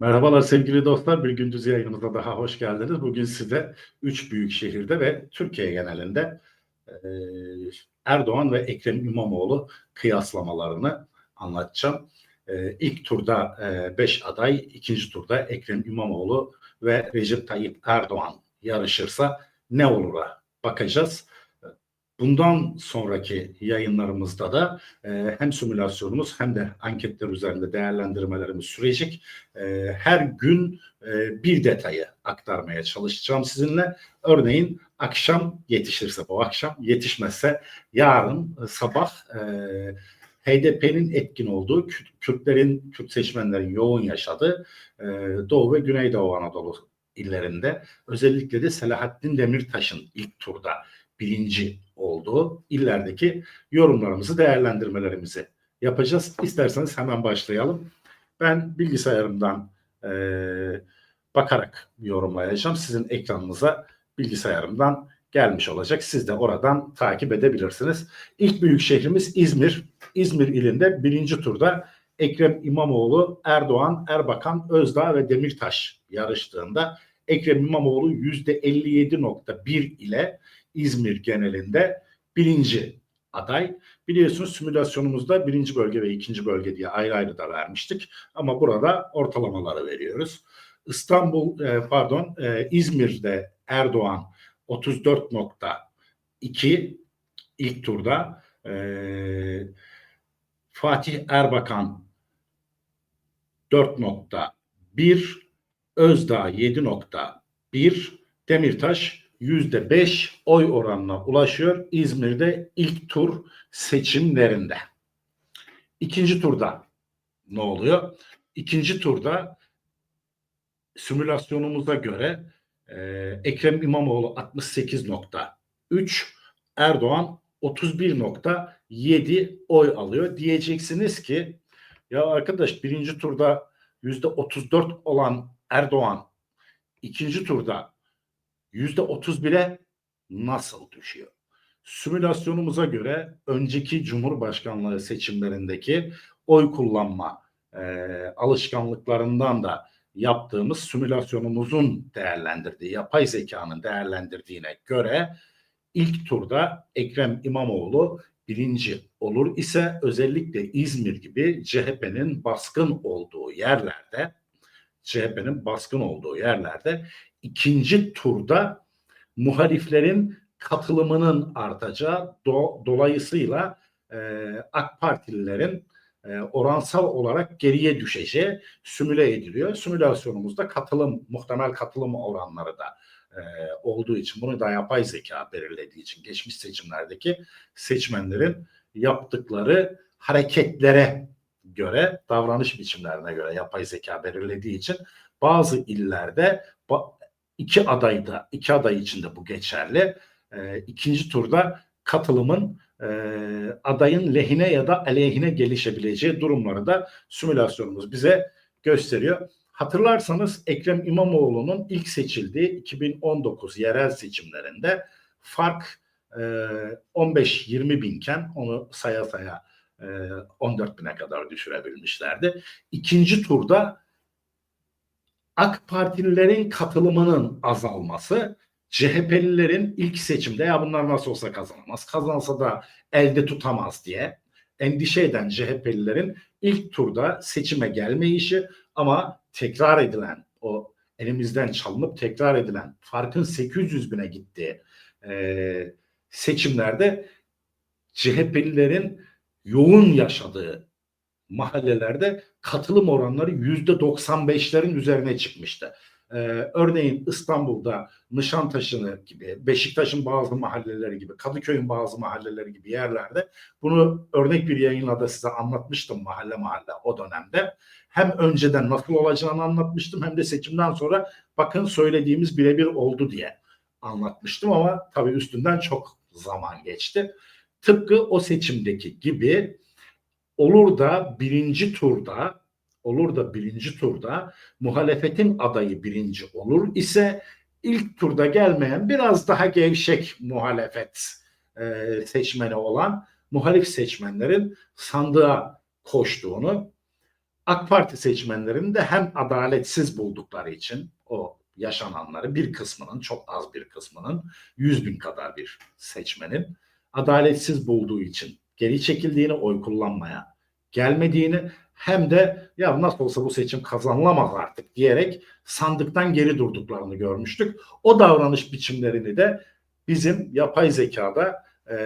Merhabalar sevgili dostlar. Bir gündüz yayınımıza daha hoş geldiniz. Bugün size üç büyük şehirde ve Türkiye genelinde e, Erdoğan ve Ekrem İmamoğlu kıyaslamalarını anlatacağım. E, ilk turda 5 aday, ikinci turda Ekrem İmamoğlu ve Recep Tayyip Erdoğan yarışırsa ne olur'a bakacağız. Bundan sonraki yayınlarımızda da e, hem simülasyonumuz hem de anketler üzerinde değerlendirmelerimiz sürecek. E, her gün e, bir detayı aktarmaya çalışacağım sizinle. Örneğin akşam yetişirse bu akşam, yetişmezse yarın sabah e, HDP'nin etkin olduğu, Kürt- Kürtlerin, Kürt seçmenlerin yoğun yaşadığı e, Doğu ve Güneydoğu Anadolu illerinde özellikle de Selahattin Demirtaş'ın ilk turda birinci olduğu illerdeki yorumlarımızı, değerlendirmelerimizi yapacağız. İsterseniz hemen başlayalım. Ben bilgisayarımdan eee, bakarak yorumlayacağım. Sizin ekranınıza bilgisayarımdan gelmiş olacak. Siz de oradan takip edebilirsiniz. İlk büyük şehrimiz İzmir. İzmir ilinde birinci turda Ekrem İmamoğlu, Erdoğan, Erbakan, Özdağ ve Demirtaş yarıştığında Ekrem İmamoğlu %57.1 ile İzmir genelinde birinci aday. Biliyorsunuz simülasyonumuzda birinci bölge ve ikinci bölge diye ayrı ayrı da vermiştik. Ama burada ortalamaları veriyoruz. İstanbul, e, pardon e, İzmir'de Erdoğan 34.2 ilk turda. E, Fatih Erbakan 4.1 Özdağ 7.1 Demirtaş yüzde beş oy oranına ulaşıyor İzmir'de ilk tur seçimlerinde. İkinci turda ne oluyor? İkinci turda simülasyonumuza göre e, Ekrem İmamoğlu 68.3, Erdoğan 31.7 oy alıyor. Diyeceksiniz ki ya arkadaş birinci turda yüzde 34 olan Erdoğan ikinci turda yüzde 31'e nasıl düşüyor? Simülasyonumuza göre önceki Cumhurbaşkanlığı seçimlerindeki oy kullanma e, alışkanlıklarından da yaptığımız simülasyonumuzun değerlendirdiği, yapay zekanın değerlendirdiğine göre ilk turda Ekrem İmamoğlu birinci olur ise özellikle İzmir gibi CHP'nin baskın olduğu yerlerde CHP'nin baskın olduğu yerlerde ikinci turda muhaliflerin katılımının artacağı do- dolayısıyla e, AK Partililerin e, oransal olarak geriye düşeceği simüle ediliyor. Simülasyonumuzda katılım, muhtemel katılım oranları da e, olduğu için bunu da yapay zeka belirlediği için geçmiş seçimlerdeki seçmenlerin yaptıkları hareketlere göre davranış biçimlerine göre yapay zeka belirlediği için bazı illerde iki adayda iki aday için de bu geçerli. E, ikinci turda katılımın e, adayın lehine ya da aleyhine gelişebileceği durumları da simülasyonumuz bize gösteriyor. Hatırlarsanız Ekrem İmamoğlu'nun ilk seçildiği 2019 yerel seçimlerinde fark e, 15-20 binken onu saya saya 14 bine kadar düşürebilmişlerdi. İkinci turda AK Partililerin katılımının azalması, CHP'lilerin ilk seçimde ya bunlar nasıl olsa kazanamaz, kazansa da elde tutamaz diye endişe eden CHP'lilerin ilk turda seçime gelme işi ama tekrar edilen o elimizden çalınıp tekrar edilen farkın 800 bine gittiği e, seçimlerde CHP'lilerin yoğun yaşadığı mahallelerde katılım oranları yüzde 95'lerin üzerine çıkmıştı. Ee, örneğin İstanbul'da Nişantaşı'nı gibi, Beşiktaş'ın bazı mahalleleri gibi, Kadıköy'ün bazı mahalleleri gibi yerlerde bunu örnek bir yayınla da size anlatmıştım mahalle mahalle o dönemde. Hem önceden nasıl olacağını anlatmıştım hem de seçimden sonra bakın söylediğimiz birebir oldu diye anlatmıştım ama tabii üstünden çok zaman geçti. Tıpkı o seçimdeki gibi olur da birinci turda olur da birinci turda muhalefetin adayı birinci olur ise ilk turda gelmeyen biraz daha gevşek muhalefet e, seçmeni olan muhalif seçmenlerin sandığa koştuğunu AK Parti seçmenlerini de hem adaletsiz buldukları için o yaşananları bir kısmının çok az bir kısmının 100 bin kadar bir seçmenin adaletsiz bulduğu için geri çekildiğini oy kullanmaya gelmediğini hem de ya nasıl olsa bu seçim kazanılamaz artık diyerek sandıktan geri durduklarını görmüştük. O davranış biçimlerini de bizim yapay zekada e,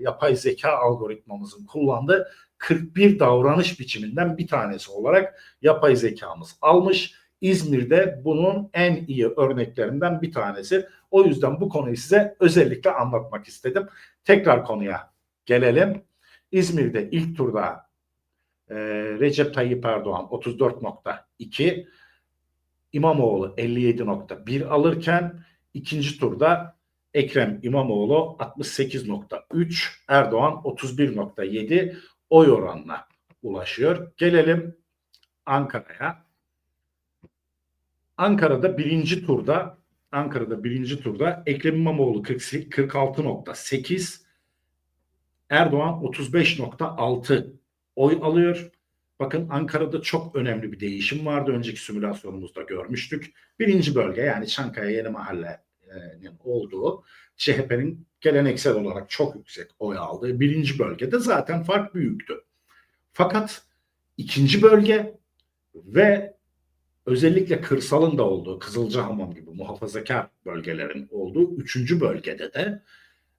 yapay zeka algoritmamızın kullandığı 41 davranış biçiminden bir tanesi olarak yapay zekamız almış. İzmir'de bunun en iyi örneklerinden bir tanesi. O yüzden bu konuyu size özellikle anlatmak istedim. Tekrar konuya gelelim. İzmir'de ilk turda e, Recep Tayyip Erdoğan 34.2, İmamoğlu 57.1 alırken ikinci turda Ekrem İmamoğlu 68.3, Erdoğan 31.7 oy oranına ulaşıyor. Gelelim Ankara'ya. Ankara'da birinci turda Ankara'da birinci turda Ekrem İmamoğlu 46.8, Erdoğan 35.6 oy alıyor. Bakın Ankara'da çok önemli bir değişim vardı. Önceki simülasyonumuzda görmüştük. Birinci bölge yani Çankaya Yeni Mahalle'nin olduğu CHP'nin geleneksel olarak çok yüksek oy aldığı birinci bölgede zaten fark büyüktü. Fakat ikinci bölge ve özellikle kırsalın da olduğu Kızılcahamam gibi muhafazakar bölgelerin olduğu üçüncü bölgede de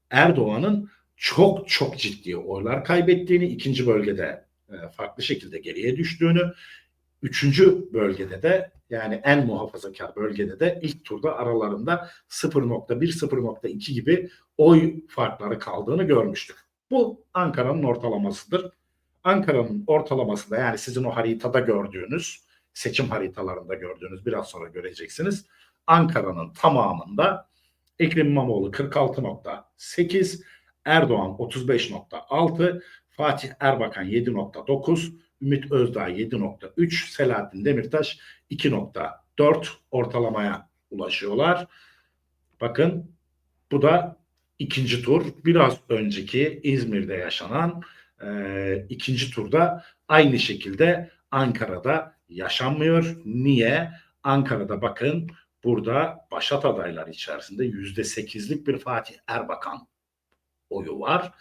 Erdoğan'ın çok çok ciddi oylar kaybettiğini, ikinci bölgede e, farklı şekilde geriye düştüğünü, üçüncü bölgede de yani en muhafazakar bölgede de ilk turda aralarında 0.1-0.2 gibi oy farkları kaldığını görmüştük. Bu Ankara'nın ortalamasıdır. Ankara'nın ortalaması da yani sizin o haritada gördüğünüz, seçim haritalarında gördüğünüz biraz sonra göreceksiniz. Ankara'nın tamamında Ekrem İmamoğlu 46.8, Erdoğan 35.6, Fatih Erbakan 7.9, Ümit Özdağ 7.3, Selahattin Demirtaş 2.4 ortalamaya ulaşıyorlar. Bakın bu da ikinci tur. Biraz önceki İzmir'de yaşanan e, ikinci turda aynı şekilde Ankara'da yaşanmıyor. Niye? Ankara'da bakın burada başat adaylar içerisinde yüzde sekizlik bir Fatih Erbakan oyu var.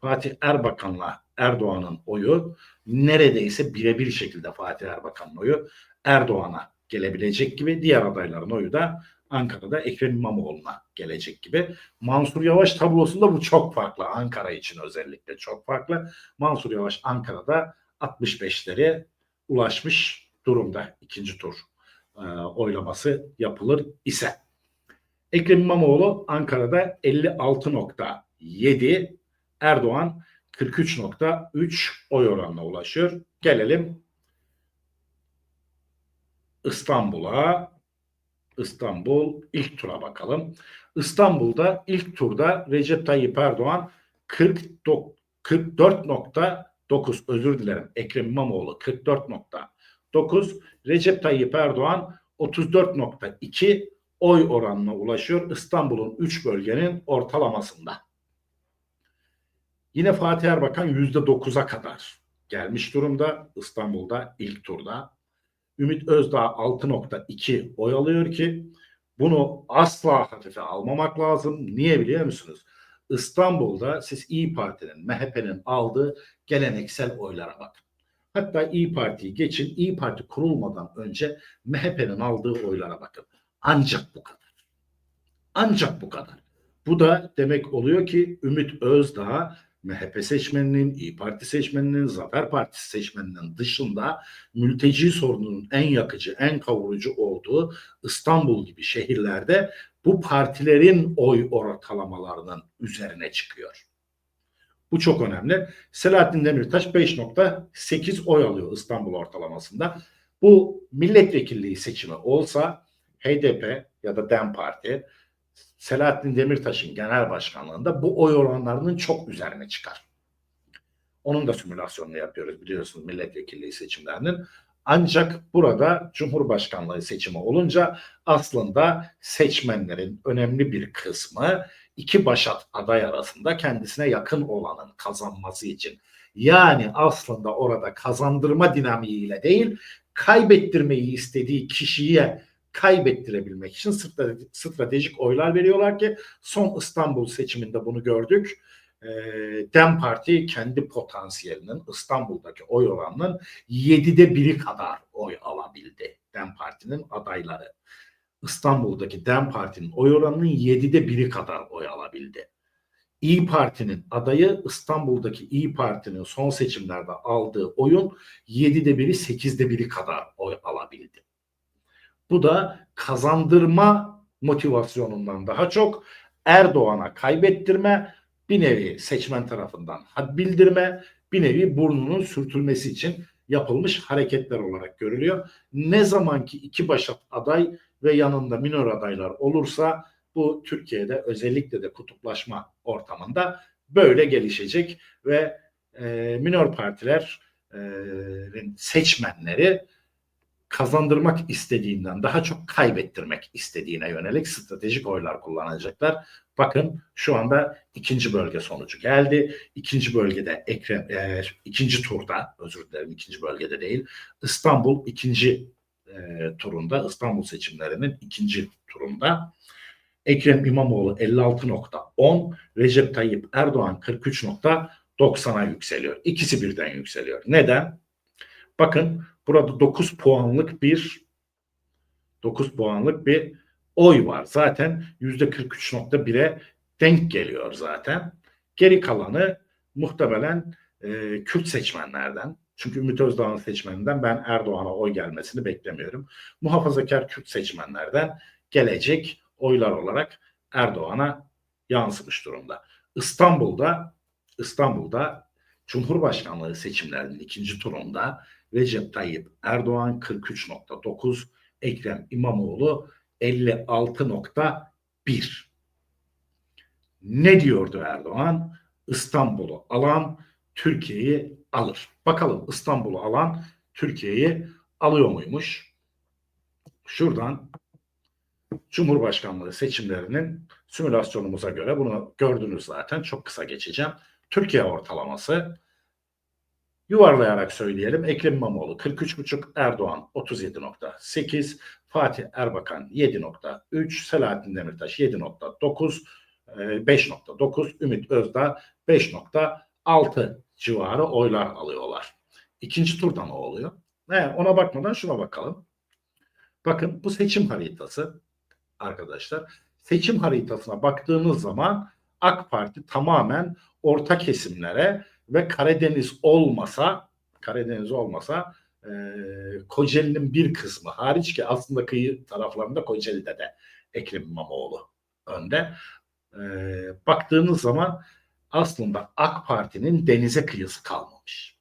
Fatih Erbakan'la Erdoğan'ın oyu neredeyse birebir şekilde Fatih Erbakan'ın oyu Erdoğan'a gelebilecek gibi diğer adayların oyu da Ankara'da Ekrem İmamoğlu'na gelecek gibi. Mansur Yavaş tablosunda bu çok farklı. Ankara için özellikle çok farklı. Mansur Yavaş Ankara'da 65'leri ulaşmış durumda ikinci tur e, oylaması yapılır ise. Ekrem İmamoğlu Ankara'da 56.7, Erdoğan 43.3 oy oranına ulaşıyor. Gelelim İstanbul'a. İstanbul ilk tura bakalım. İstanbul'da ilk turda Recep Tayyip Erdoğan 44.9 özür dilerim Ekrem İmamoğlu 44.9 Recep Tayyip Erdoğan 34.2 oy oranına ulaşıyor İstanbul'un 3 bölgenin ortalamasında. Yine Fatih Erbakan %9'a kadar gelmiş durumda İstanbul'da ilk turda. Ümit Özdağ 6.2 oy alıyor ki bunu asla hafife almamak lazım. Niye biliyor musunuz? İstanbul'da siz İyi Parti'nin, MHP'nin aldığı geleneksel oylara bakın. Hatta İyi Parti'yi geçin, İyi Parti kurulmadan önce MHP'nin aldığı oylara bakın. Ancak bu kadar. Ancak bu kadar. Bu da demek oluyor ki Ümit Özdağ MHP seçmeninin, İyi Parti seçmeninin, Zafer Partisi seçmeninin dışında mülteci sorununun en yakıcı, en kavurucu olduğu İstanbul gibi şehirlerde bu partilerin oy ortalamalarının üzerine çıkıyor. Bu çok önemli. Selahattin Demirtaş 5.8 oy alıyor İstanbul ortalamasında. Bu milletvekilliği seçimi olsa HDP ya da DEM Parti Selahattin Demirtaş'ın genel başkanlığında bu oy oranlarının çok üzerine çıkar. Onun da simülasyonunu yapıyoruz biliyorsunuz milletvekilliği seçimlerinin. Ancak burada Cumhurbaşkanlığı seçimi olunca aslında seçmenlerin önemli bir kısmı iki başat aday arasında kendisine yakın olanın kazanması için Yani aslında orada kazandırma dinamiğiyle değil, kaybettirmeyi istediği kişiye kaybettirebilmek için strate- stratejik oylar veriyorlar ki son İstanbul seçiminde bunu gördük. Ee, Dem Parti kendi potansiyelinin İstanbul'daki oy oranının yedide biri kadar oy alabildi. Dem Parti'nin adayları. İstanbul'daki Dem Parti'nin oy oranının yedide biri kadar oy alabildi. İyi Parti'nin adayı İstanbul'daki İyi Parti'nin son seçimlerde aldığı oyun yedide biri sekizde biri kadar oy alabildi. Bu da kazandırma motivasyonundan daha çok Erdoğan'a kaybettirme, bir nevi seçmen tarafından had bildirme, bir nevi burnunun sürtülmesi için yapılmış hareketler olarak görülüyor. Ne zamanki iki başat aday ve yanında minor adaylar olursa bu Türkiye'de özellikle de kutuplaşma ortamında böyle gelişecek ve e, minor partilerin seçmenleri kazandırmak istediğinden daha çok kaybettirmek istediğine yönelik stratejik oylar kullanacaklar. Bakın şu anda ikinci bölge sonucu geldi. İkinci bölgede Ekrem, e, ikinci turda özür dilerim ikinci bölgede değil İstanbul ikinci e, turunda İstanbul seçimlerinin ikinci turunda Ekrem İmamoğlu 56.10 Recep Tayyip Erdoğan 43.90'a yükseliyor. İkisi birden yükseliyor. Neden? Bakın burada 9 puanlık bir 9 puanlık bir oy var. Zaten %43.1'e denk geliyor zaten. Geri kalanı muhtemelen e, Kürt seçmenlerden. Çünkü Ümit Özdağ'ın seçmeninden ben Erdoğan'a oy gelmesini beklemiyorum. Muhafazakar Kürt seçmenlerden gelecek oylar olarak Erdoğan'a yansımış durumda. İstanbul'da İstanbul'da Cumhurbaşkanlığı seçimlerinin ikinci turunda Recep Tayyip Erdoğan 43.9, Ekrem İmamoğlu 56.1. Ne diyordu Erdoğan? İstanbul'u alan Türkiye'yi alır. Bakalım İstanbul'u alan Türkiye'yi alıyor muymuş? Şuradan Cumhurbaşkanlığı seçimlerinin simülasyonumuza göre bunu gördünüz zaten çok kısa geçeceğim. Türkiye ortalaması yuvarlayarak söyleyelim. Ekrem İmamoğlu 43,5, Erdoğan 37,8, Fatih Erbakan 7,3, Selahattin Demirtaş 7,9, 5,9, e, Ümit Özdağ 5,6 civarı oylar alıyorlar. İkinci turda ne oluyor? Ne, ona bakmadan şuna bakalım. Bakın bu seçim haritası arkadaşlar. Seçim haritasına baktığınız zaman AK Parti tamamen orta kesimlere ve Karadeniz olmasa Karadeniz olmasa e, Kocaeli'nin bir kısmı hariç ki aslında kıyı taraflarında Kocaeli'de de Ekrem İmamoğlu önde. E, baktığınız zaman aslında AK Parti'nin denize kıyısı kalmamış.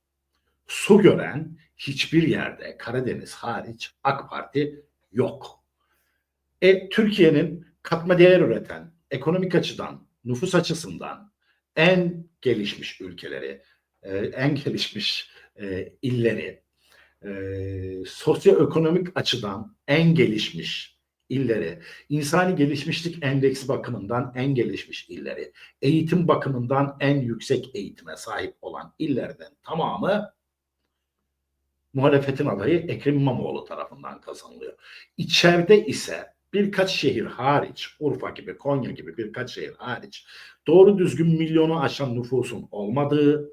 Su gören hiçbir yerde Karadeniz hariç AK Parti yok. E, Türkiye'nin katma değer üreten, ekonomik açıdan, nüfus açısından en gelişmiş ülkeleri, e, en gelişmiş e, illeri, e, sosyoekonomik açıdan en gelişmiş illeri, insani gelişmişlik endeksi bakımından en gelişmiş illeri, eğitim bakımından en yüksek eğitime sahip olan illerden tamamı muhalefetin adayı Ekrem İmamoğlu tarafından kazanılıyor. İçeride ise birkaç şehir hariç, Urfa gibi, Konya gibi birkaç şehir hariç doğru düzgün milyonu aşan nüfusun olmadığı,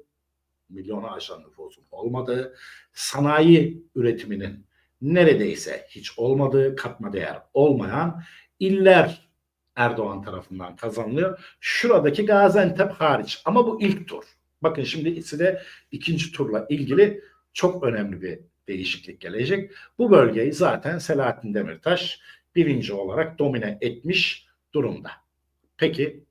milyonu aşan nüfusun olmadığı, sanayi üretiminin neredeyse hiç olmadığı, katma değer olmayan iller Erdoğan tarafından kazanılıyor. Şuradaki Gaziantep hariç ama bu ilk tur. Bakın şimdi de ikinci turla ilgili çok önemli bir değişiklik gelecek. Bu bölgeyi zaten Selahattin Demirtaş birinci olarak domine etmiş durumda. Peki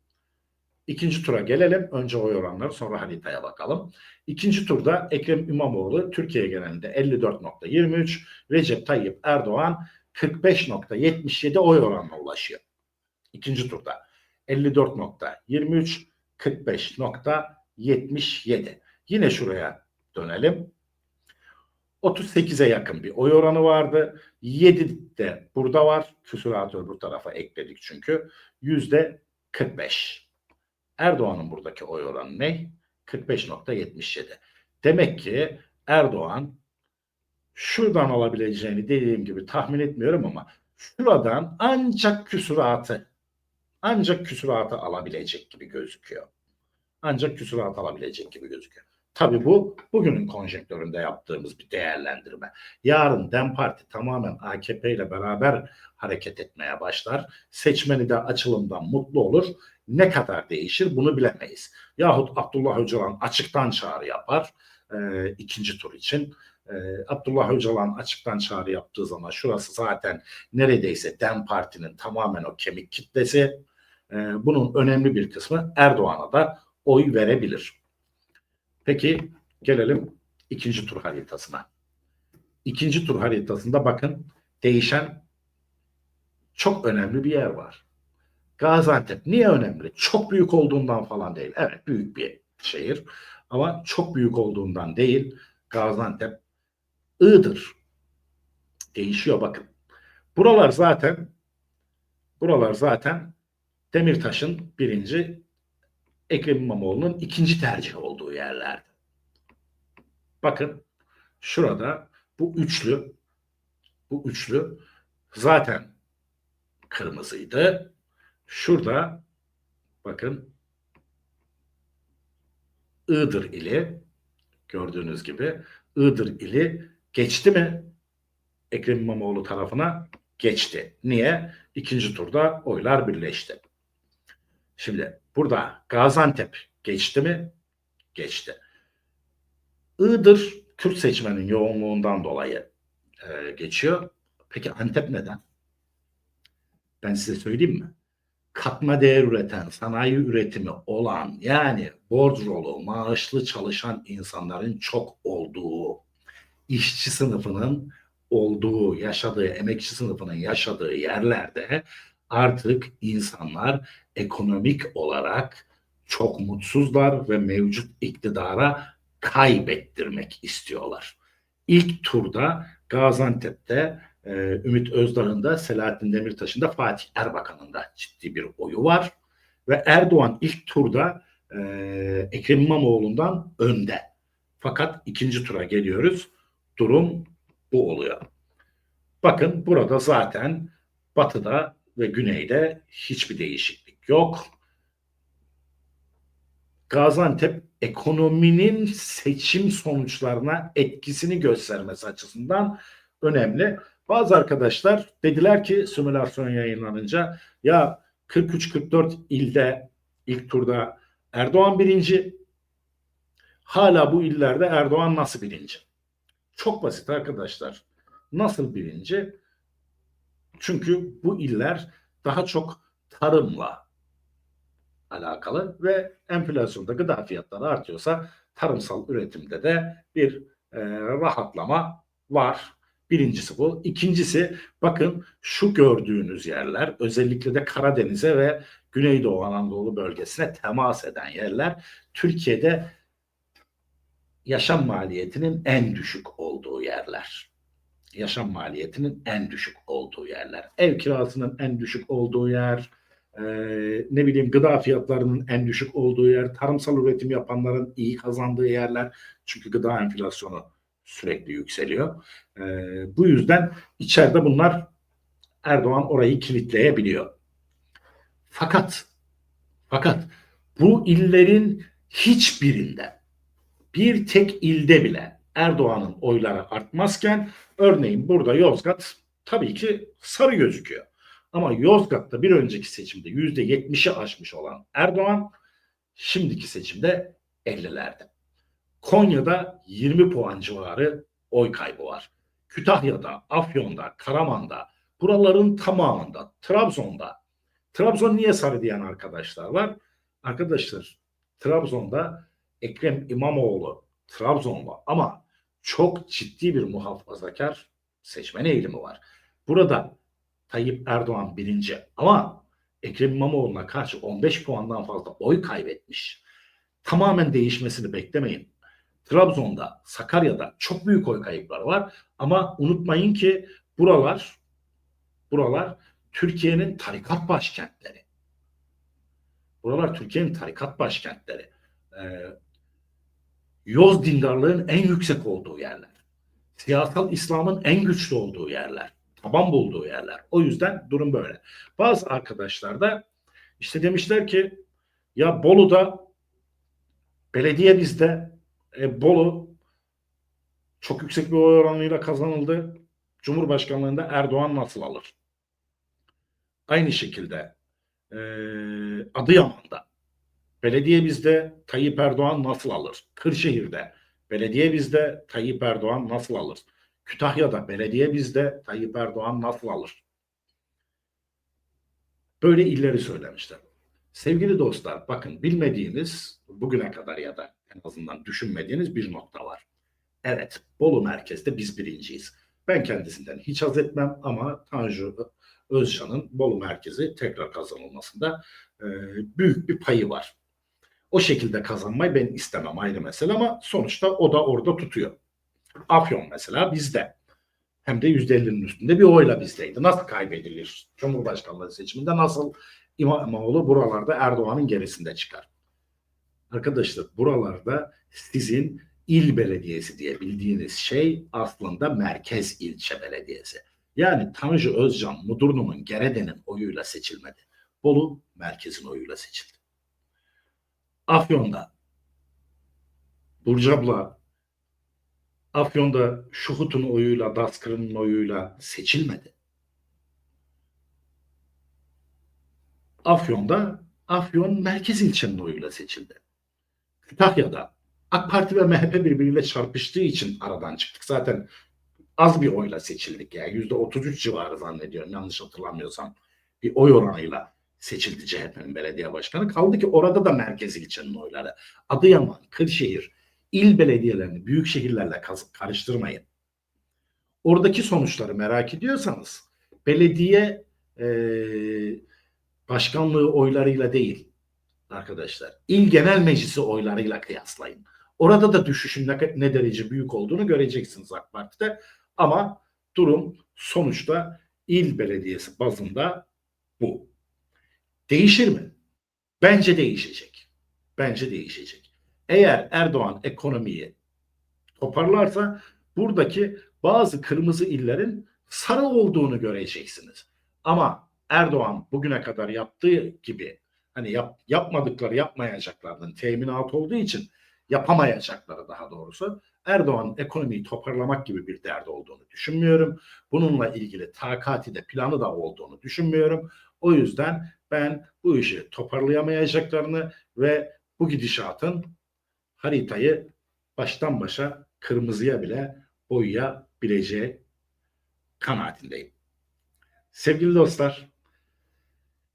ikinci tura gelelim. Önce oy oranları sonra haritaya bakalım. İkinci turda Ekrem İmamoğlu Türkiye genelinde 54.23, Recep Tayyip Erdoğan 45.77 oy oranına ulaşıyor. İkinci turda 54.23, 45.77. Yine şuraya dönelim. 38'e yakın bir oy oranı vardı. 7 de burada var. Küsuratör bu tarafa ekledik çünkü. Yüzde 45. Erdoğan'ın buradaki oy oranı ne? 45.77. Demek ki Erdoğan şuradan alabileceğini dediğim gibi tahmin etmiyorum ama şuradan ancak küsuratı ancak küsuratı alabilecek gibi gözüküyor. Ancak küsuratı alabilecek gibi gözüküyor. Tabii bu bugünün konjektöründe yaptığımız bir değerlendirme. Yarın DEM Parti tamamen AKP ile beraber hareket etmeye başlar. Seçmeni de açılımdan mutlu olur. Ne kadar değişir bunu bilemeyiz. Yahut Abdullah Öcalan açıktan çağrı yapar e, ikinci tur için. E, Abdullah Öcalan açıktan çağrı yaptığı zaman şurası zaten neredeyse DEM Parti'nin tamamen o kemik kitlesi. E, bunun önemli bir kısmı Erdoğan'a da oy verebilir. Peki gelelim ikinci tur haritasına. İkinci tur haritasında bakın değişen çok önemli bir yer var. Gaziantep niye önemli? Çok büyük olduğundan falan değil. Evet büyük bir şehir ama çok büyük olduğundan değil. Gaziantep Iğdır. Değişiyor bakın. Buralar zaten buralar zaten Demirtaş'ın birinci Ekrem İmamoğlu'nun ikinci tercih olduğu yerlerdi. Bakın şurada bu üçlü bu üçlü zaten kırmızıydı. Şurada bakın Iğdır ili gördüğünüz gibi Iğdır ili geçti mi Ekrem İmamoğlu tarafına geçti. Niye? İkinci turda oylar birleşti. Şimdi burada Gaziantep geçti mi? Geçti. Iğdır Kürt seçmenin yoğunluğundan dolayı e, geçiyor. Peki Antep neden? Ben size söyleyeyim mi? Katma değer üreten, sanayi üretimi olan yani bordrolu, maaşlı çalışan insanların çok olduğu, işçi sınıfının olduğu, yaşadığı, emekçi sınıfının yaşadığı yerlerde artık insanlar ekonomik olarak çok mutsuzlar ve mevcut iktidara kaybettirmek istiyorlar. İlk turda Gaziantep'te e, Ümit Özdağ'ın da Selahattin Demirtaş'ın da Fatih Erbakan'ın da ciddi bir oyu var. Ve Erdoğan ilk turda e, Ekrem İmamoğlu'ndan önde. Fakat ikinci tura geliyoruz. Durum bu oluyor. Bakın burada zaten batıda ve güneyde hiçbir değişiklik yok. Gaziantep ekonominin seçim sonuçlarına etkisini göstermesi açısından önemli. Bazı arkadaşlar dediler ki simülasyon yayınlanınca ya 43-44 ilde ilk turda Erdoğan birinci hala bu illerde Erdoğan nasıl birinci? Çok basit arkadaşlar. Nasıl birinci? Çünkü bu iller daha çok tarımla alakalı ve enflasyonda gıda fiyatları artıyorsa tarımsal üretimde de bir e, rahatlama var. Birincisi bu. İkincisi bakın şu gördüğünüz yerler özellikle de Karadeniz'e ve Güneydoğu Anadolu bölgesine temas eden yerler Türkiye'de yaşam maliyetinin en düşük olduğu yerler. Yaşam maliyetinin en düşük olduğu yerler. Ev kirasının en düşük olduğu yer, e, ne bileyim gıda fiyatlarının en düşük olduğu yer, tarımsal üretim yapanların iyi kazandığı yerler. Çünkü gıda enflasyonu sürekli yükseliyor. E, bu yüzden içeride bunlar Erdoğan orayı kilitleyebiliyor. Fakat fakat bu illerin hiçbirinde bir tek ilde bile Erdoğan'ın oyları artmazken örneğin burada Yozgat tabii ki sarı gözüküyor. Ama Yozgat'ta bir önceki seçimde yüzde yetmişi aşmış olan Erdoğan şimdiki seçimde 50'lerde. Konya'da 20 puan civarı oy kaybı var. Kütahya'da, Afyon'da, Karaman'da, buraların tamamında, Trabzon'da. Trabzon niye sarı diyen arkadaşlar var? Arkadaşlar Trabzon'da Ekrem İmamoğlu Trabzonlu ama çok ciddi bir muhafazakar seçmen eğilimi var. Burada Tayyip Erdoğan birinci ama Ekrem İmamoğlu'na karşı 15 puandan fazla oy kaybetmiş. Tamamen değişmesini beklemeyin. Trabzon'da, Sakarya'da çok büyük oy kayıpları var ama unutmayın ki buralar buralar Türkiye'nin tarikat başkentleri. Buralar Türkiye'nin tarikat başkentleri. Ee, yoz dindarlığın en yüksek olduğu yerler. Siyasal İslam'ın en güçlü olduğu yerler. Taban bulduğu yerler. O yüzden durum böyle. Bazı arkadaşlar da işte demişler ki ya Bolu'da belediye bizde e, Bolu çok yüksek bir oy oranıyla kazanıldı. Cumhurbaşkanlığında Erdoğan nasıl alır? Aynı şekilde e, Adıyaman'da belediye bizde Tayyip Erdoğan nasıl alır? Kırşehir'de belediye bizde Tayyip Erdoğan nasıl alır? Kütahya'da belediye bizde Tayyip Erdoğan nasıl alır? Böyle illeri söylemişler. Sevgili dostlar bakın bilmediğiniz bugüne kadar ya da en azından düşünmediğiniz bir nokta var. Evet Bolu merkezde biz birinciyiz. Ben kendisinden hiç haz etmem ama Tanju Özcan'ın Bolu merkezi tekrar kazanılmasında e, büyük bir payı var. O şekilde kazanmayı ben istemem ayrı mesele ama sonuçta o da orada tutuyor. Afyon mesela bizde. Hem de %50'nin üstünde bir oyla bizdeydi. Nasıl kaybedilir? Cumhurbaşkanlığı seçiminde nasıl İmamoğlu buralarda Erdoğan'ın gerisinde çıkar? Arkadaşlar buralarda sizin il belediyesi diye bildiğiniz şey aslında merkez ilçe belediyesi. Yani Tanju Özcan Mudurnu'nun Gerede'nin oyuyla seçilmedi. Bolu merkezin oyuyla seçildi. Afyon'da Burcu abla Afyon'da Şuhut'un oyuyla, Daskır'ın oyuyla seçilmedi. Afyon'da Afyon merkez ilçenin oyuyla seçildi. Kütahya'da AK Parti ve MHP birbiriyle çarpıştığı için aradan çıktık. Zaten az bir oyla seçildik ya. Yüzde 33 civarı zannediyorum yanlış hatırlamıyorsam. Bir oy oranıyla seçildi CHP'nin belediye başkanı. Kaldı ki orada da merkez ilçenin oyları. Adıyaman, Kırşehir, il belediyelerini büyük şehirlerle karıştırmayın. Oradaki sonuçları merak ediyorsanız belediye e, başkanlığı oylarıyla değil arkadaşlar. İl genel meclisi oylarıyla kıyaslayın. Orada da düşüşün ne, ne derece büyük olduğunu göreceksiniz AK Parti'de. Ama durum sonuçta il belediyesi bazında bu. Değişir mi? Bence değişecek. Bence değişecek. Eğer Erdoğan ekonomiyi toparlarsa buradaki bazı kırmızı illerin sarı olduğunu göreceksiniz. Ama Erdoğan bugüne kadar yaptığı gibi hani yap, yapmadıkları yapmayacaklarının teminat olduğu için yapamayacakları daha doğrusu Erdoğan ekonomiyi toparlamak gibi bir derdi olduğunu düşünmüyorum. Bununla ilgili takati de planı da olduğunu düşünmüyorum. O yüzden ben bu işi toparlayamayacaklarını ve bu gidişatın haritayı baştan başa kırmızıya bile boyayabileceği kanaatindeyim. Sevgili dostlar,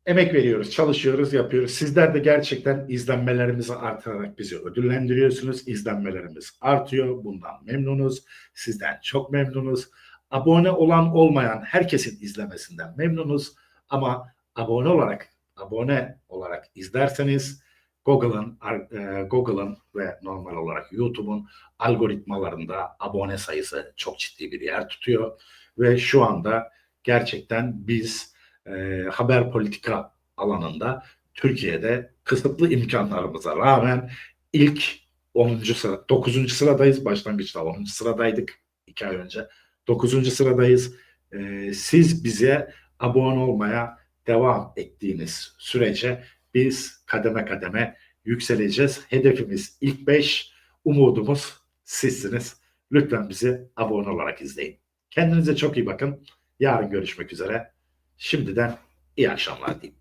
emek veriyoruz, çalışıyoruz, yapıyoruz. Sizler de gerçekten izlenmelerimizi artırarak bizi ödüllendiriyorsunuz. İzlenmelerimiz artıyor. Bundan memnunuz. Sizden çok memnunuz. Abone olan olmayan herkesin izlemesinden memnunuz. Ama abone olarak abone olarak izlerseniz Google'ın e, Google'ın ve normal olarak YouTube'un algoritmalarında abone sayısı çok ciddi bir yer tutuyor ve şu anda gerçekten biz e, haber politika alanında Türkiye'de kısıtlı imkanlarımıza rağmen ilk 10. sıra 9. sıradayız. Başlangıçta 10. sıradaydık 2 ay önce. 9. sıradayız. E, siz bize abone olmaya devam ettiğiniz sürece biz kademe kademe yükseleceğiz. Hedefimiz ilk 5, umudumuz sizsiniz. Lütfen bizi abone olarak izleyin. Kendinize çok iyi bakın. Yarın görüşmek üzere. Şimdiden iyi akşamlar diyeyim.